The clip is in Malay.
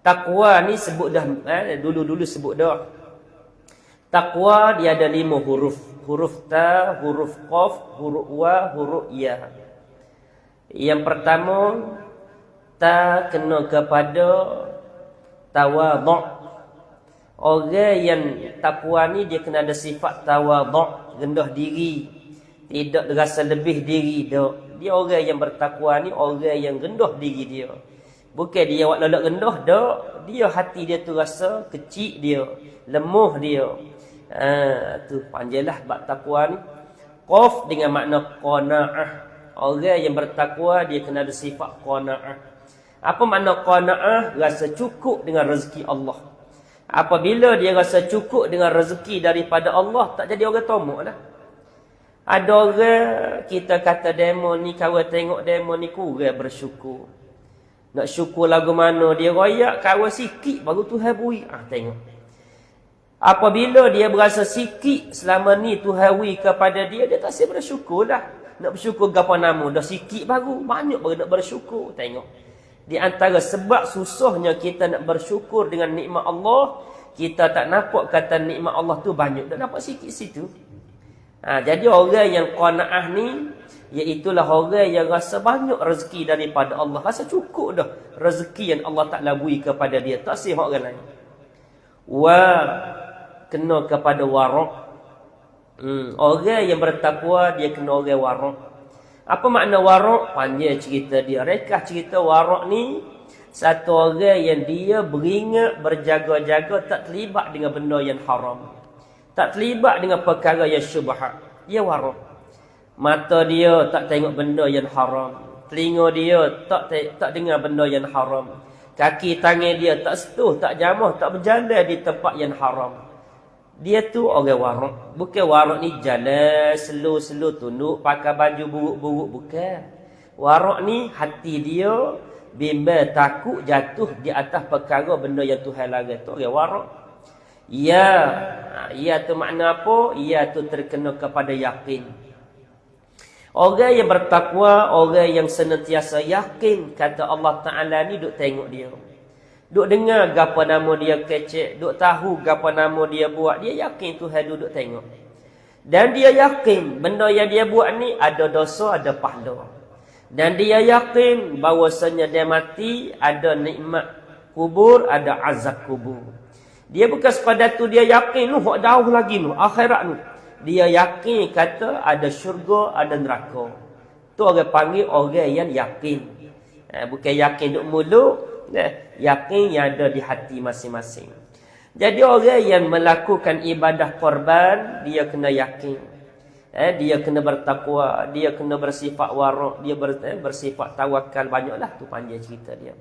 Takwa ni sebut dah eh, dulu-dulu sebut dah. Takwa dia ada lima huruf. Huruf ta, huruf qaf, huruf wa, huruf ya. Yang pertama ta kena kepada tawadhu. Orang yang takwa ni dia kena ada sifat tawadhu, rendah diri. Tidak rasa lebih diri dak. Dia orang yang bertakwa ni orang yang rendah diri dia. Bukan dia awak lelak rendah dak. Dia hati dia tu rasa kecil dia, lemah dia. Ha, tu panjanglah bab takwa ni. Qaf dengan makna qanaah. Orang yang bertakwa dia kena ada sifat qanaah. Apa makna qanaah? Rasa cukup dengan rezeki Allah. Apabila dia rasa cukup dengan rezeki daripada Allah, tak jadi orang tomok lah. Ada orang kita kata demo ni, kawan tengok demo ni kurang bersyukur. Nak syukur lagu mana dia royak, kawan sikit baru Tuhan beri. Ah, tengok. Apabila dia berasa sikit selama ni Tuhan beri kepada dia, dia tak siap bersyukur lah. Nak bersyukur gapa nama, dah sikit baru, banyak baru nak bersyukur. Tengok. Di antara sebab susahnya kita nak bersyukur dengan nikmat Allah, kita tak nampak kata nikmat Allah tu banyak, dah nampak sikit situ. Ha, jadi orang yang qanaah ni, iaitulah orang yang rasa banyak rezeki daripada Allah. Rasa cukup dah rezeki yang Allah tak labui kepada dia. Tak sih orang lain. Wa kena kepada warak. Hmm. Orang yang bertakwa dia kena orang warak. Apa makna warak? Panjang cerita dia. Rekah cerita warak ni satu orang yang dia beringat berjaga-jaga tak terlibat dengan benda yang haram. Tak terlibat dengan perkara yang syubhat. Dia warak. Mata dia tak tengok benda yang haram. Telinga dia tak tak dengar benda yang haram. Kaki tangan dia tak setuh, tak jamah, tak berjalan di tempat yang haram. Dia tu orang warak. Bukan warak ni jalan selu-selu tunduk pakai baju buruk-buruk. Bukan. Warak ni hati dia bimbang takut jatuh di atas perkara benda yang Tuhan larang. Tu orang warak. Ya. Ya tu makna apa? Ya tu terkena kepada yakin. Orang yang bertakwa, orang yang senantiasa yakin kata Allah Ta'ala ni duk tengok dia. Duk dengar gapa nama dia kecek, duk tahu gapa nama dia buat, dia yakin Tuhan duduk tengok. Dan dia yakin benda yang dia buat ni ada dosa, ada pahala. Dan dia yakin bahawasanya dia mati ada nikmat kubur, ada azab kubur. Dia bukan sekadar tu dia yakin nu hak jauh lagi nu akhirat nu. Dia yakin kata ada syurga, ada neraka. Tu orang panggil orang yang yakin. Eh, bukan yakin duk mulut, eh, yakin yang ada di hati masing-masing. Jadi orang yang melakukan ibadah korban, dia kena yakin. Eh, dia kena bertakwa, dia kena bersifat warak, dia ber, eh, bersifat tawakal. Banyaklah tu panjang cerita dia.